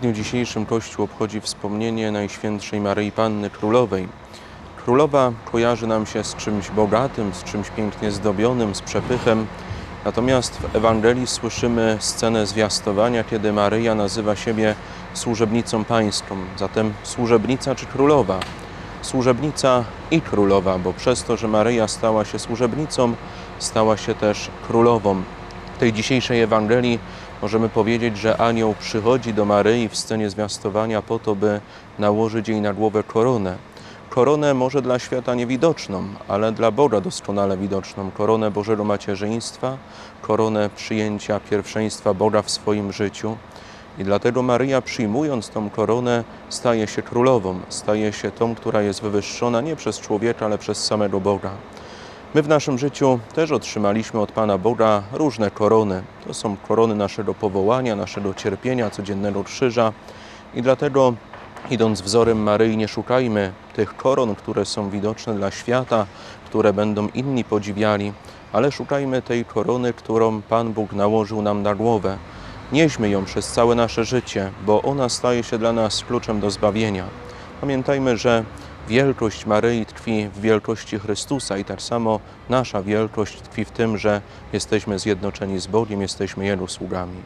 Dniu dzisiejszym Kościół obchodzi wspomnienie Najświętszej Maryi Panny Królowej. Królowa kojarzy nam się z czymś bogatym, z czymś pięknie zdobionym, z przepychem. Natomiast w Ewangelii słyszymy scenę zwiastowania, kiedy Maryja nazywa siebie służebnicą pańską. Zatem służebnica czy królowa? Służebnica i królowa, bo przez to, że Maryja stała się służebnicą, stała się też królową. Tej dzisiejszej Ewangelii możemy powiedzieć, że anioł przychodzi do Maryi w scenie zwiastowania po to, by nałożyć jej na głowę koronę. Koronę może dla świata niewidoczną, ale dla Boga doskonale widoczną. Koronę Bożego Macierzyństwa, koronę przyjęcia pierwszeństwa Boga w swoim życiu. I dlatego Maryja, przyjmując tą koronę, staje się królową, staje się tą, która jest wywyższona nie przez człowieka, ale przez samego Boga. My w naszym życiu też otrzymaliśmy od Pana Boga różne korony. To są korony naszego powołania, naszego cierpienia, codziennego krzyża. I dlatego, idąc wzorem Maryi, nie szukajmy tych koron, które są widoczne dla świata, które będą inni podziwiali, ale szukajmy tej korony, którą Pan Bóg nałożył nam na głowę. Nieśmy ją przez całe nasze życie, bo ona staje się dla nas kluczem do zbawienia. Pamiętajmy, że wielkość Maryi tkwi w wielkości Chrystusa i tak samo nasza wielkość tkwi w tym, że jesteśmy zjednoczeni z Bogiem, jesteśmy Jego sługami.